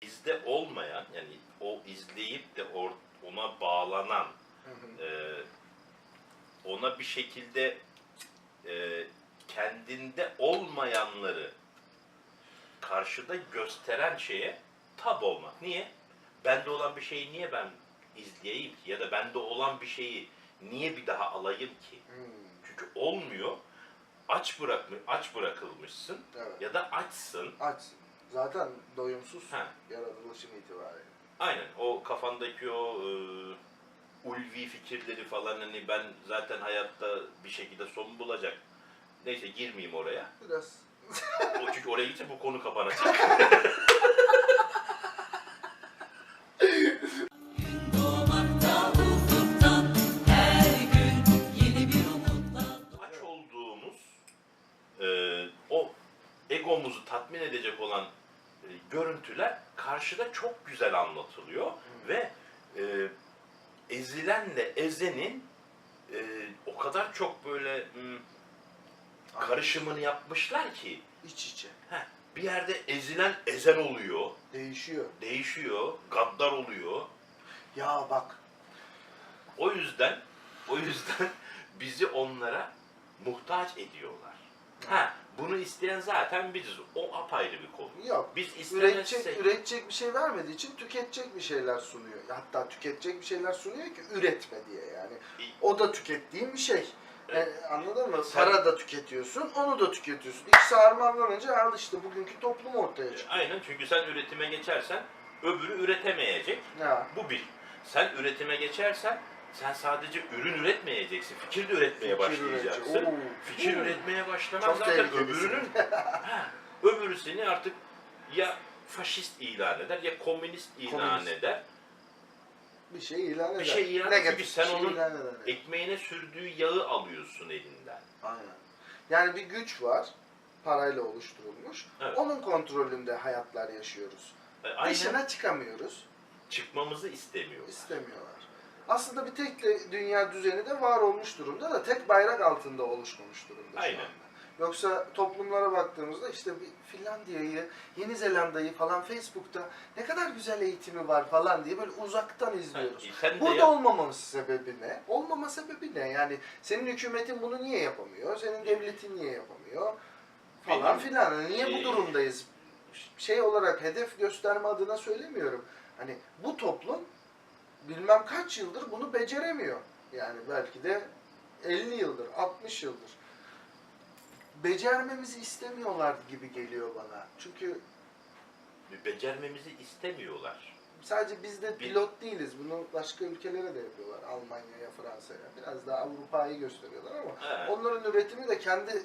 izde olmayan yani o izleyip de or- ona bağlanan Hı hı. e, ona bir şekilde e, kendinde olmayanları karşıda gösteren şeye tab olmak. Niye? Bende olan bir şeyi niye ben izleyeyim ki? Ya da bende olan bir şeyi niye bir daha alayım ki? Hmm, Çünkü olmuyor. Aç bırakmış, aç bırakılmışsın Evet. ya da açsın. Açsın. Zaten doyumsuz Ha. yaratılışın itibariyle. Aynen o kafandaki o e, ulvi fikirleri falan hani ben zaten hayatta bir şekilde son bulacak. Neyse girmeyeyim oraya. Biraz O çünkü oraya gitse bu konu kapanacak. görüntüler karşıda çok güzel anlatılıyor ve e, ezilenle ezenin e, o kadar çok böyle hmm, karışımını yapmışlar ki iç içe. heh, bir yerde ezilen ezen oluyor, Değişiyor. değişiyor, gaddar oluyor. Ya bak O yüzden o yüzden bizi onlara muhtaç ediyorlar. Ha, bunu isteyen zaten biziz. O apayrı bir konu. yok. Biz Üretecek, istemezsek üretecek bir şey vermediği için tüketecek bir şeyler sunuyor. Hatta tüketecek bir şeyler sunuyor ki üretme diye yani. O da tükettiğin bir şey. Evet. E, anladın mı? Sen- Para da tüketiyorsun, onu da tüketiyorsun. İkisi harmanlanınca al işte bugünkü toplum ortaya çıkıyor. aynen çünkü sen üretime geçersen öbürü üretemeyecek. Ya. Bu bir. Sen üretime geçersen sen sadece ürün üretmeyeceksin. Fikir de üretmeye Fikir başlayacaksın. Oo. Fikir üretmeye başlamak Çok zaten öbürünün ha, öbürü seni artık ya faşist ilan eder ya komünist ilan Komünist. eder. Bir şey ilan eder. Bir şey ilan eder. Çünkü sen şey onun eder. ekmeğine sürdüğü yağı alıyorsun elinden. Aynen. Yani bir güç var, parayla oluşturulmuş. Evet. Onun kontrolünde hayatlar yaşıyoruz. E, Aynen Dışına çıkamıyoruz, çıkmamızı istemiyorlar. istemiyorlar. Aslında bir tek de dünya düzeni de var olmuş durumda da tek bayrak altında oluşmamış durumda şu Aynen. anda. Yoksa toplumlara baktığımızda işte bir Finlandiya'yı, Yeni Zelanda'yı falan Facebook'ta ne kadar güzel eğitimi var falan diye böyle uzaktan izliyoruz. Ha, sen de Burada ya- olmaması sebebi ne? Olmama sebebi ne? Yani senin hükümetin bunu niye yapamıyor? Senin devletin niye yapamıyor? Falan Benim- filan. Hani Niye bu Ee, durumdayız? Şey olarak hedef gösterme adına söylemiyorum. Hani bu toplum bilmem kaç yıldır bunu beceremiyor. Yani belki de 50 yıldır, 60 yıldır. Becermemizi istemiyorlar gibi geliyor bana. Çünkü becermemizi istemiyorlar. Sadece biz de pilot değiliz. Bunu başka ülkelere de yapıyorlar. Almanya'ya, Fransa'ya. Biraz daha Avrupa'yı gösteriyorlar ama He, onların üretimi de kendi e,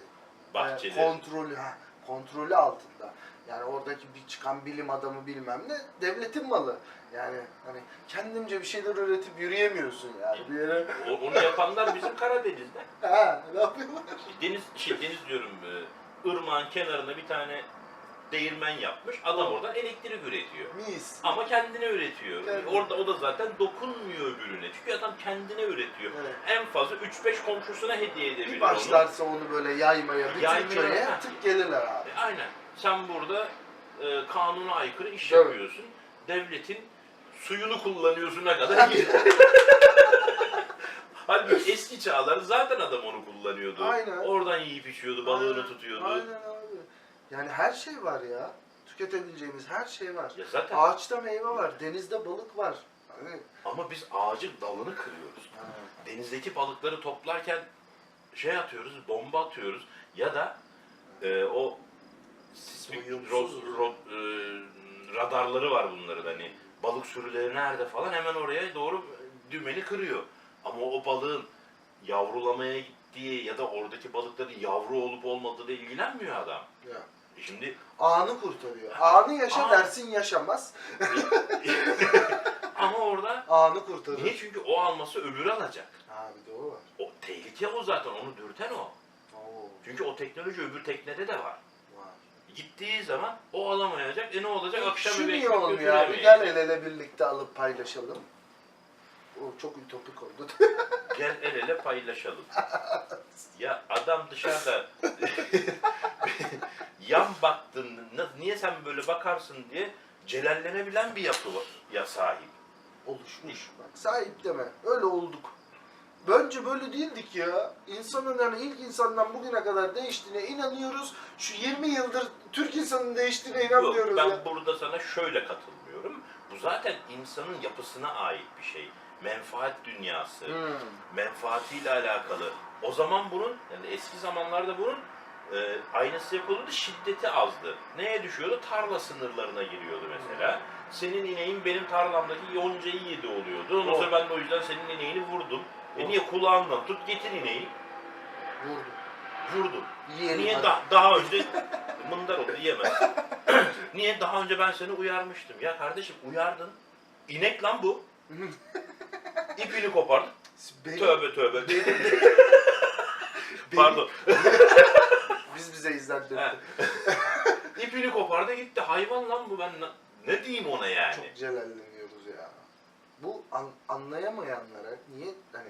bahçeli. kontrolü, ha, kontrolü altında. Yani oradaki bir çıkan bilim adamı bilmem ne devletin malı. Yani hani kendimce bir şeyler üretip yürüyemiyorsun yani bir yere. O- onu yapanlar bizim Karadeniz'de. Ha, ne yapıyorlar? Deniz, şey, deniz diyorum, e, ırmağın kenarında bir tane değirmen yapmış. Adam oradan elektrik üretiyor. Mis. Ama kendine üretiyor. Kendine. Orada o da zaten dokunmuyor öbürüne. Çünkü adam kendine üretiyor. Evet. En fazla 3-5 komşusuna hediye edebilir Bir onu. başlarsa onu böyle yaymaya, bütün Yaymaya, köye tık gelirler abi. E, Aynen. Sen burada e, kanuna aykırı iş Evet. yapıyorsun. Devletin suyunu kullanıyorsun'a kadar gider. Halbuki eski çağlar zaten adam onu kullanıyordu. Aynen. Oradan yiyip içiyordu, balığını Aynen, tutuyordu. Aynen abi. Yani her şey var ya. Tüketebileceğimiz her şey var. Ya zaten Ağaçta meyve var, denizde balık var. Hani, ama biz ağacın dalını kırıyoruz. Denizdeki balıkları toplarken şey atıyoruz, bomba atıyoruz ya da e, o sismik ro- ro- e, radarları var bunların hani balık sürüleri nerede falan hemen oraya doğru dümeni kırıyor. Ama o balığın yavrulamaya gittiği ya da oradaki balıkların yavru olup olmadığıyla ilgilenmiyor adam. ya. E Şimdi Anı kurtarıyor. Anı yaşa Aa. dersin yaşamaz. ama orada Anı kurtarır. niye? Çünkü o alması öbürü alacak. Abi de o var. O tehlike o zaten onu dürten o. Oo, Çünkü o teknoloji öbür teknede de var. Gittiği zaman o alamayacak. E ne olacak? Akşam Şu eve niye ekmek olmuyor abi? götüremeyecek. Gel el ele birlikte alıp paylaşalım. O çok ütopik oldu. Gel el ele paylaşalım. ya adam dışarıda yan baktın, niye sen böyle bakarsın diye celallenebilen bir yapı ya sahip. oluşmuş. Bak sahip deme. Öyle olduk. Bence böyle değildik ya. İnsanın yani ilk insandan bugüne kadar değiştiğine inanıyoruz. Şu 20 yıldır Türk insanının değiştiğine inanmıyoruz Yok, ben ya. burada sana şöyle katılmıyorum. Bu zaten insanın yapısına ait bir şey. Menfaat dünyası. Hmm. menfaatiyle alakalı. O zaman bunun, yani eski zamanlarda bunun e, aynısı yapılıyordu, şiddeti azdı. Neye düşüyordu? Tarla sınırlarına giriyordu mesela. Senin ineğin benim tarlamdaki yoncayı yedi oluyordu. Ondan sonra ben de o yüzden senin ineğini vurdum. E niye kulağından tut getir ineği, Vurdum. vurdum. Yiyelim Niye hadi. da, daha önce mındar oldu yiyemez. niye daha önce ben seni uyarmıştım? Ya kardeşim uyardın. İnek lan bu. İpini kopardın. Benim- Tövbe tövbe. Pardon. Biz bize izlendik. He. İpini kopardı gitti. Hayvan lan bu ben na- ne diyeyim ona yani? Çok celalleniyoruz ya. Bu an- anlayamayanlara niye hani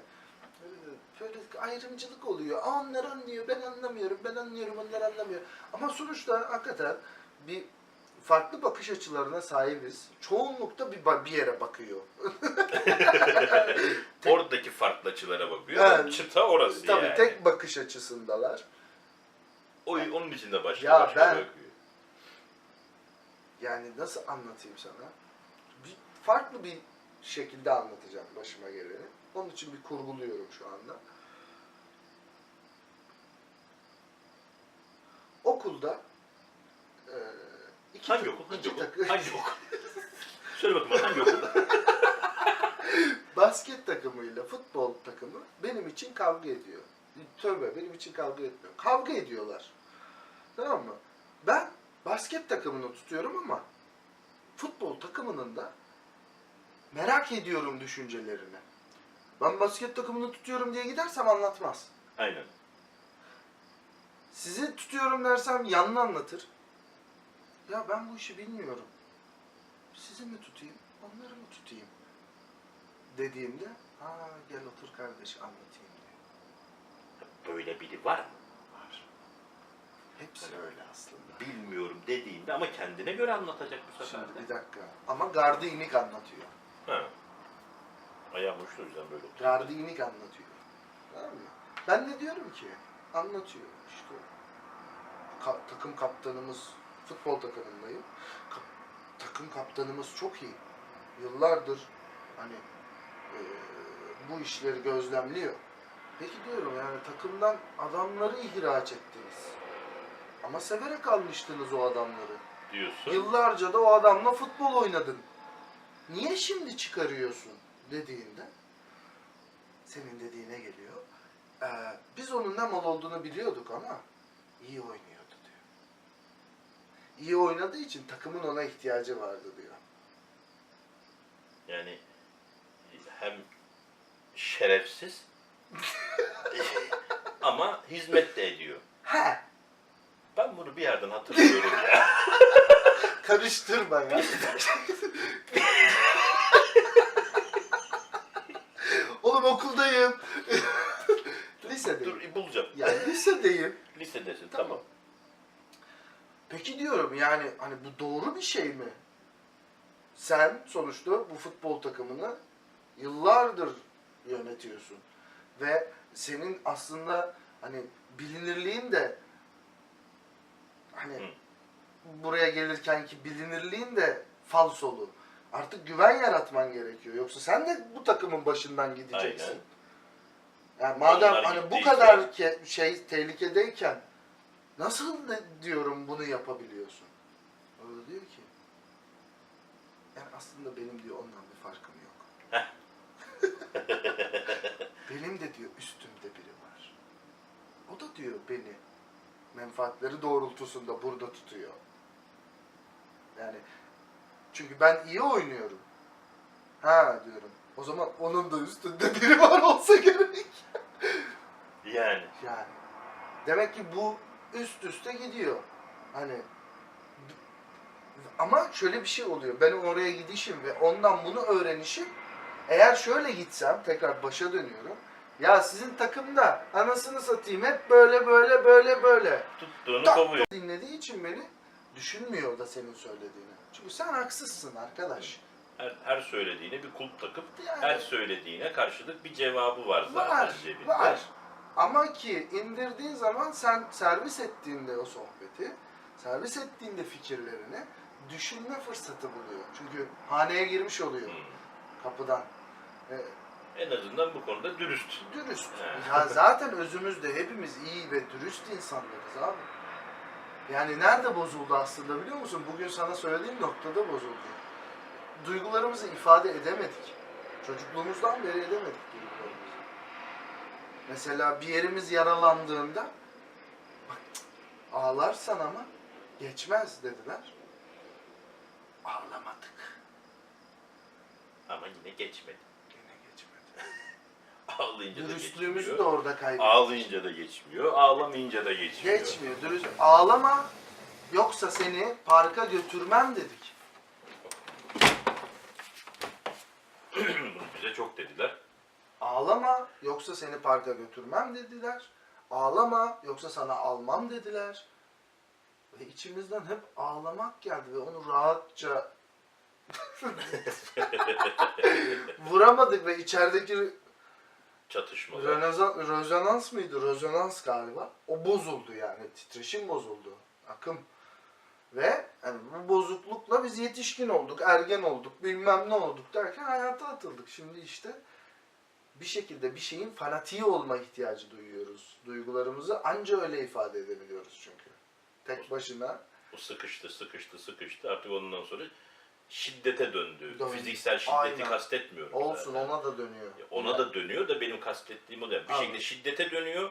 böyle ayrımcılık oluyor. Onlar anlıyor, ben anlamıyorum, ben anlıyorum, onlar anlamıyor. Ama sonuçta hakikaten bir farklı bakış açılarına sahibiz. Çoğunlukta bir, bir yere bakıyor. Oradaki farklı açılara bakıyor. Evet. Çıta orası Tabii yani. tek bakış açısındalar. O, onun içinde başka Ya başka ben- bakıyor. Yani nasıl anlatayım sana? Bir, farklı bir şekilde anlatacağım başıma geleni. Onun için bir kurguluyorum şu anda. Okulda e, iki, Hangi okul? Hangi iki okul? takı- Hangi okul? Söyle bakayım hangi okul? basket takımıyla futbol takımı benim için kavga ediyor. Tövbe benim için kavga etmiyor. Kavga ediyorlar. Tamam mı? Ben basket takımını tutuyorum ama futbol takımının da merak ediyorum düşüncelerini. Ben basket takımını tutuyorum diye gidersem anlatmaz. Aynen. Sizi tutuyorum dersem yanını anlatır. Ya ben bu işi bilmiyorum. Sizi mi tutayım, onları mı tutayım? Dediğimde, aa gel otur kardeş anlatayım diyor. Böyle biri var mı? Var. Hepsi öyle aslında. Bilmiyorum dediğinde ama kendine göre anlatacak bu sefer Şimdi bir dakika. Ama gardı inik anlatıyor. Ha. Ayağım uçtu o yüzden böyle oturuyor. Gardı inik anlatıyor. Tamam mı? Ben de diyorum ki, anlatıyor işte. Ka- takım kaptanımız, futbol takımındayım. Ka- takım kaptanımız çok iyi. Yıllardır hani eee, bu işleri gözlemliyor. Peki diyorum yani takımdan adamları ihraç ettiniz. Ama severek almıştınız o adamları. Diyorsun. Yıllarca da o adamla futbol oynadın. Niye şimdi çıkarıyorsun dediğinde senin dediğine geliyor. Ee, biz onun ne mal olduğunu biliyorduk ama iyi oynuyordu diyor. İyi oynadığı için takımın ona ihtiyacı vardı diyor. Yani hem şerefsiz ama hizmet de ediyor. He, Ben bunu bir yerden hatırlıyorum ya. karıştırma ya. Oğlum okuldayım. lisedeyim. Dur bulacağım. Ya lisedeyim. Lisedesin Tamam. tamam. Peki diyorum yani hani bu doğru bir şey mi? Sen sonuçta bu futbol takımını yıllardır yönetiyorsun. Ve senin aslında hani bilinirliğin de hani Hı. buraya gelirken ki bilinirliğin de falsolu. Artık güven yaratman gerekiyor. Yoksa sen de bu takımın başından gideceksin. Aynen. Yani madem Onlar hani bu kadar ke- şey tehlikedeyken nasıl de diyorum bunu yapabiliyorsun? O da diyor ki yani aslında benim diyor ondan bir farkım yok. benim de diyor üstümde biri var. O da diyor beni menfaatleri doğrultusunda burada tutuyor. Yani çünkü ben iyi oynuyorum. Ha diyorum. O zaman onun da üstünde biri var olsa gerek. Yani Yani demek ki bu üst üste gidiyor. Hani ama şöyle bir şey oluyor. Ben oraya gidişim ve ondan bunu öğrenişim eğer şöyle gitsem tekrar başa dönüyorum. Ya sizin takımda anasını satayım hep böyle böyle böyle böyle. tuttuğunu kovuyor. Dinlediği için beni düşünmüyor da senin söylediğini. Çünkü sen haksızsın arkadaş. Her, her söylediğine bir kulp takıp Yani- her söylediğine karşılık bir cevabı var zaten Var, cebinde. var. Ama ki indirdiğin zaman sen servis ettiğinde o sohbeti, servis ettiğinde fikirlerini düşünme fırsatı buluyor. Çünkü haneye girmiş oluyor Hmm. kapıdan. E, En azından bu konuda dürüst. dürüst. Evet. Ya zaten özümüzde hepimiz iyi ve dürüst insanlarız abi. Yani nerede bozuldu aslında biliyor musun? Bugün sana söylediğim noktada bozuldu. Duygularımızı ifade edemedik. Çocukluğumuzdan beri edemedik duygularımızı. Mesela bir yerimiz yaralandığında bak cık, ağlarsan ama geçmez dediler. Ağlamadık. Ama yine geçmedi. Yine geçmedi. Ağlayınca da Dürüstlüğümüzü geçmiyor. de orada kaybettik. Ağlayınca da geçmiyor, ağlamayınca da geçmiyor. Geçmiyor. Dürüst. Ağlama yoksa seni parka götürmem dedik. Bunu bize çok dediler. Ağlama yoksa seni parka götürmem dediler. Ağlama yoksa sana almam dediler. Ve içimizden hep ağlamak geldi ve onu rahatça vuramadık ve içerideki Çatışmalar. Rönezans, rezonans mıydı? Rezonans galiba. O bozuldu yani. Titreşim bozuldu. Akım. Ve hani bu bozuklukla biz yetişkin olduk, ergen olduk, bilmem ne olduk derken hayata atıldık. Şimdi işte bir şekilde bir şeyin fanatiği olma ihtiyacı duyuyoruz. Duygularımızı anca öyle ifade edebiliyoruz çünkü. Tek başına Bu sıkıştı, sıkıştı, sıkıştı. Artık ondan sonra şiddete döndü. Döndü. Fiziksel şiddeti Aynen. kastetmiyorum. olsun zaten. ona da dönüyor. Ona da dönüyor da benim kastettiğim o da. Bir Abi. şekilde şiddete dönüyor.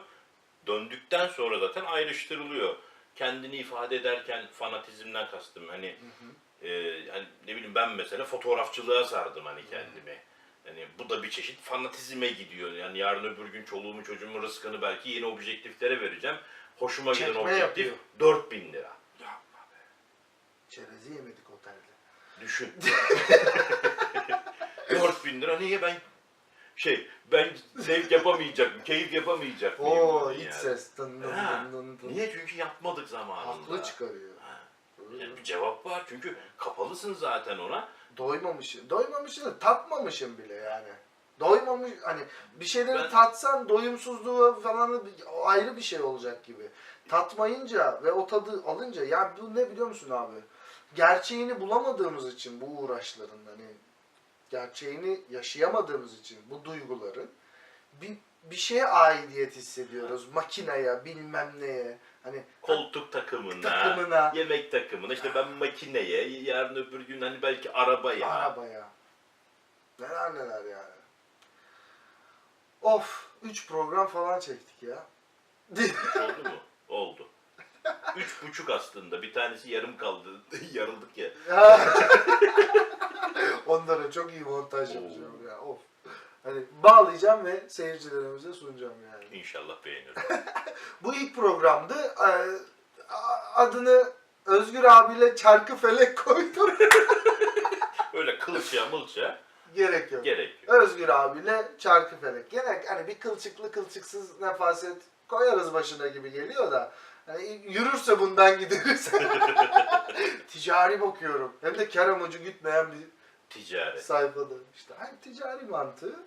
Döndükten sonra zaten ayrıştırılıyor. Kendini ifade ederken fanatizmden kastım. Hani, e, hani ne bileyim ben mesela fotoğrafçılığa sardım hani kendimi. Hani bu da bir çeşit fanatizme gidiyor. Yani yarın öbür gün çoluğumu çocuğumun rızkını belki yeni objektiflere vereceğim. Hoşuma giden Çekme objektif yapıyor. 4000 lira. Yapma be. Çerezi yemedik. Düşün. 4000 lira niye ben şey ben zevk yapamayacak keyif yapamayacak mıyım? Oo iç yani? ses. Dın dın Ha, dın dın dın. Niye? Çünkü yapmadık zamanında. Haklı çıkarıyor. Yani bir cevap var çünkü kapalısın zaten ona. Doymamışım. Doymamışım da tatmamışım bile yani. Doymamış hani bir şeyleri Ben- tatsan doyumsuzluğu falan bir- o ayrı bir şey olacak gibi. Tatmayınca ve o tadı alınca ya bu ne biliyor musun abi? Gerçeğini bulamadığımız için bu uğraşların hani gerçeğini yaşayamadığımız için bu duyguların bir bir şeye aidiyet hissediyoruz. Makineye, bilmem neye. Hani Koltuk takımına, Takımına. yemek takımına, işte ben makineye, yarın öbür gün hani belki arabaya. Arabaya. Neler neler yani. Of. Üç program falan çektik ya. Oldu mu? Oldu. Üç buçuk aslında. Bir tanesi yarım kaldı. Yarıldık ya. Onlara çok iyi montaj yapacağım ya. Of. Hani bağlayacağım ve seyircilerimize sunacağım yani. İnşallah beğenir. Bu ilk programdı. Ee, Adını Özgür abiyle Çarkı Felek koydum. Öyle kılça mılça Gerek yok. gerek yok. Özgür abiyle Çarkı Felek. Gene hani bir kılçıklı kılçıksız nefaset koyarız başına gibi geliyor da. Yürürse bundan gideriz. ticari bakıyorum. Hem de kar amacı gütmeyen bir Ticaret. sayfada. İşte hani ticari mantığı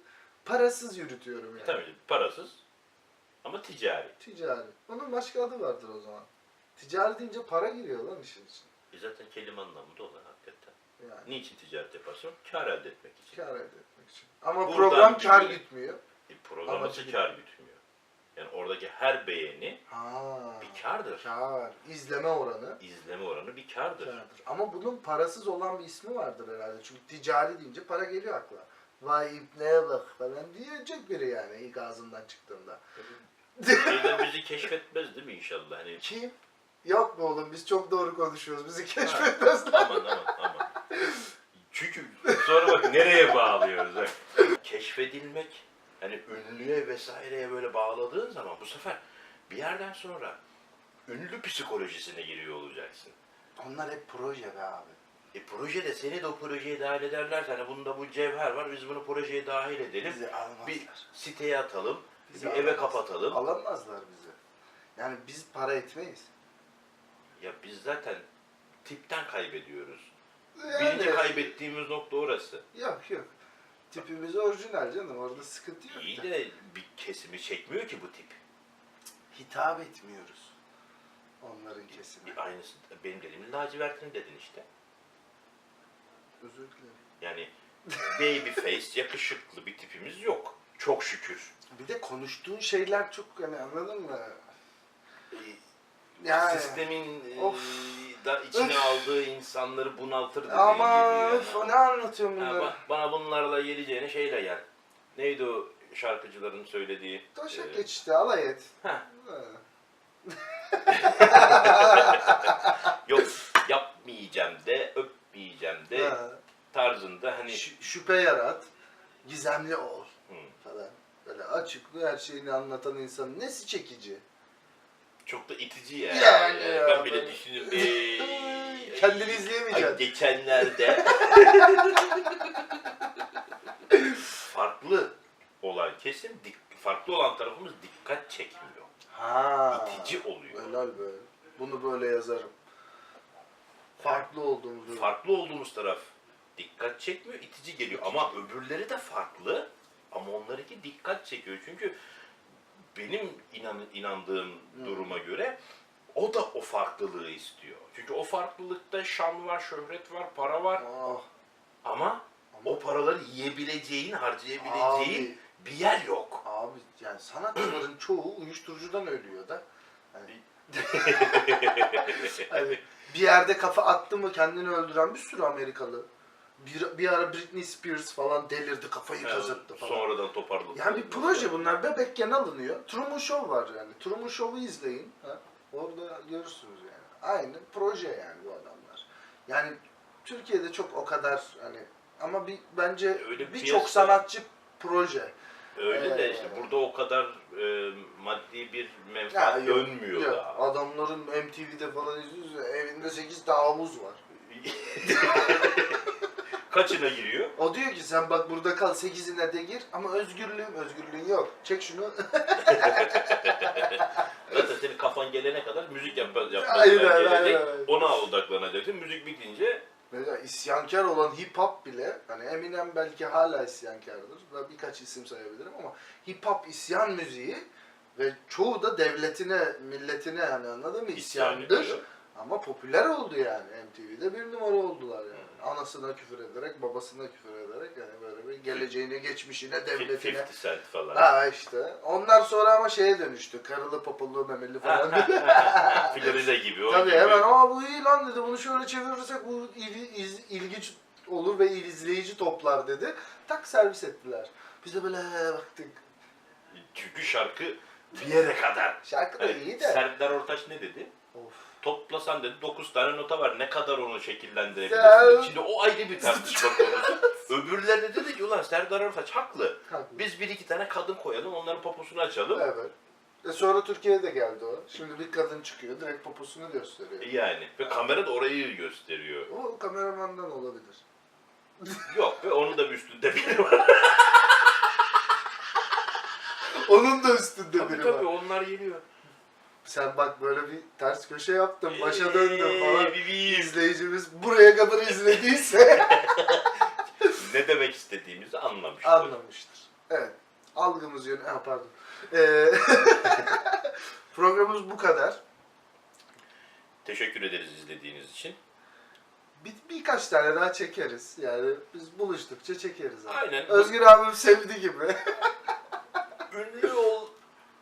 parasız yürütüyorum yani. Tabii parasız ama ticari. Ticari. Onun başka adı vardır o zaman. Ticari deyince para giriyor lan işin içine. E zaten kelime anlamı da olan hakikaten. Yani Niçin ticaret yaparsın? Kar elde etmek için. kar elde etmek için. Ama Buradan program kar gibi. gütmüyor. E, Amacı nasıl kar gütmüyor? Yani oradaki her beğeni Ha. bir kardır. Kar. İzleme oranı. İzleme oranı bir kardır. Kardır. Ama bunun parasız olan bir ismi vardır herhalde. Çünkü ticari deyince para geliyor akla. Vay ipneye bak falan diyecek biri yani ilk ağzından çıktığında. Şeyler bizi keşfetmez değil mi inşallah? Hani Kim? Yok be oğlum biz çok doğru konuşuyoruz. Bizi keşfetmezler. aman aman aman. Çünkü sonra bak nereye bağlıyoruz bak. Keşfedilmek hani ünlüye vesaireye böyle bağladığın zaman bu sefer bir yerden sonra ünlü psikolojisine giriyor olacaksın. Onlar hep proje be abi. E projede seni de o projeye dahil ederlerse hani bunda bu cevher var biz bunu projeye dahil edelim. Bizi almazlar. Bir siteye atalım, Bizi bir eve alamaz. kapatalım. Alamazlar bizi. Yani biz para etmeyiz. Ya biz zaten tipten kaybediyoruz. Yani- Birinci kaybettiğimiz nokta orası. Yok yok. Tipimiz orijinal canım orada sıkıntı yok. İyi da. de bir kesimi çekmiyor ki bu tip. Hitap etmiyoruz. Onların kesimi. Bir Aynısı benim dediğim lacivertini dedin işte. Özür dilerim. Yani baby face yakışıklı bir tipimiz yok. Çok şükür. Bir de konuştuğun şeyler çok hani anladın mı? Yani Sistemin e, Of. Da içine aldığı insanları bunaltır dediğin ama gibi öf, yani. ne anlatıyorsun Ha, bunları? ba- bana bunlarla geleceğine şeyle gel. Neydi o şarkıcıların söylediği? Taşak e, geç işte alay et. heh, Ha. yok yapmayacağım de, öpmeyeceğim de Ha. tarzında hani Ş- şüphe yarat. Gizemli ol Hı, falan. Böyle açıklı her şeyini anlatan insanın nesi çekici? Çok da itici yani. Yani ya, ben bile düşündüm. ee, Kendini ay, izleyemeyeceksin. geçenlerde farklı olan kesim, dik- farklı olan tarafımız dikkat çekmiyor. Ha. İtici oluyor. Helal be. Bunu böyle yazarım. Farklı olduğumuzu. Farklı olduğumuz taraf dikkat çekmiyor, itici geliyor. Ama öbürleri de farklı. Ama onlarınki dikkat çekiyor. Çünkü benim inan, inandığım Hı. duruma göre o da o farklılığı istiyor. Çünkü o farklılıkta şan var, şöhret var, para var. Ah, Ama o paraları yiyebileceğin, harcayabileceğin abi, bir yer yok. abi yani sanatçıların çoğu uyuşturucudan ölüyor da. Hani, hani bir yerde kafa attı mı kendini öldüren bir sürü Amerikalı. Bir, bir ara Britney Spears falan delirdi kafayı kazıttı falan. Sonradan toparladı. Yani bir proje bunlar bebekken alınıyor. Truman Show var yani. Truman Show'u izleyin. Ha? Orada görürsünüz yani. Aynı proje yani bu adamlar. Yani Türkiye'de çok o kadar hani ama bir bence Öyle bir birçok piyasa- sanatçı proje. Öyle de Ee, işte burada o kadar e, maddi bir menfaat yok, dönmüyor yok. da. Adamların MTV'de falan izliyoruz ya, evinde 8 tane havuz var. Kaçına giriyor? O diyor ki sen bak burada kal 8'ine de gir ama özgürlüğüm özgürlüğün yok. Çek şunu. Zaten senin kafan gelene kadar müzik yap yapmak Aynen, gelecek. aynen, aynen. Ona odaklanacaksın. Müzik bitince Mesela isyankar olan hip hop bile, hani Eminem belki hala isyankardır. Ben birkaç isim sayabilirim ama hip hop isyan müziği ve çoğu da devletine, milletine yani anladın mı? isyan İsyandır. ediyor. Ama popüler oldu yani. MTV'de bir numara oldular yani. Anasına küfür ederek, babasına küfür ederek yani böyle bir geleceğine, geçmişine, devletine. 50 cent falan. Ha işte. Onlar sonra ama şeye dönüştü. Karılı, popolu, memeli falan. Florida gibi. o Tabii gibi. hemen aa bu iyi lan dedi bunu şöyle çevirirsek bu il, iz- ilginç olur ve izleyici toplar dedi. Tak servis ettiler. Biz de böyle baktık. Çünkü şarkı bir yere kadar. Şarkı da Hani iyi de. Serdar Ortaç ne dedi? Of. Toplasan dedi 9 tane nota var. Ne kadar onu Sen- şekillendirebilirsin? Şimdi o ayrı bir tartışma konusu. Öbürleri de dedi ki ulan Serdar Ortaç haklı. Haklı. Biz bir iki tane kadın koyalım onların poposunu açalım. Evet. E sonra Türkiye'ye de geldi o. Şimdi bir kadın çıkıyor direkt poposunu gösteriyor. Yani ve kamera da orayı gösteriyor. O kameramandan olabilir. Yok ve onun da bir üstünde biri var. Onun da üstünde tabii biri tabii var. onlar geliyor. Sen bak böyle bir ters köşe yaptın, başa döndün falan. Ee. İzleyicimiz buraya kadar izlediyse ne demek istediğimizi anlamıştır. anlamıştır. Evet. Algımız yönü... Ha, pardon. Ee, programımız bu kadar. Teşekkür ederiz izlediğiniz için. Bir, birkaç tane daha çekeriz. Yani biz buluştukça çekeriz. Abi. Aynen. Özgür abim sevdi gibi. Ünlü ol.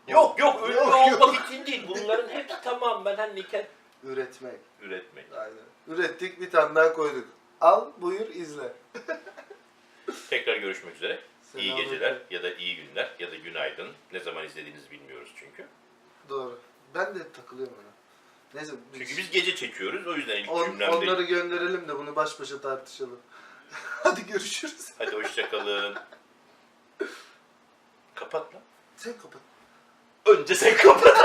Yok yok ünlü Yok, yok. olmak için değil. Bunların hepsi tamam ben hani ken Üretmek. üretmek. Aynen. Ürettik bir tane daha koyduk. Al buyur izle. Tekrar görüşmek üzere. İyi Selametle. geceler ya da iyi günler ya da günaydın. Ne zaman izlediğinizi bilmiyoruz çünkü. Doğru. Ben de takılıyorum ona. Neyse. Çünkü biz gece çekiyoruz o yüzden ilk On- cümlemde. onları gönderelim de bunu baş başa tartışalım. Hadi görüşürüz. Hadi hoşçakalın. Kapat lan. Sen kapat. Önce sen kapat.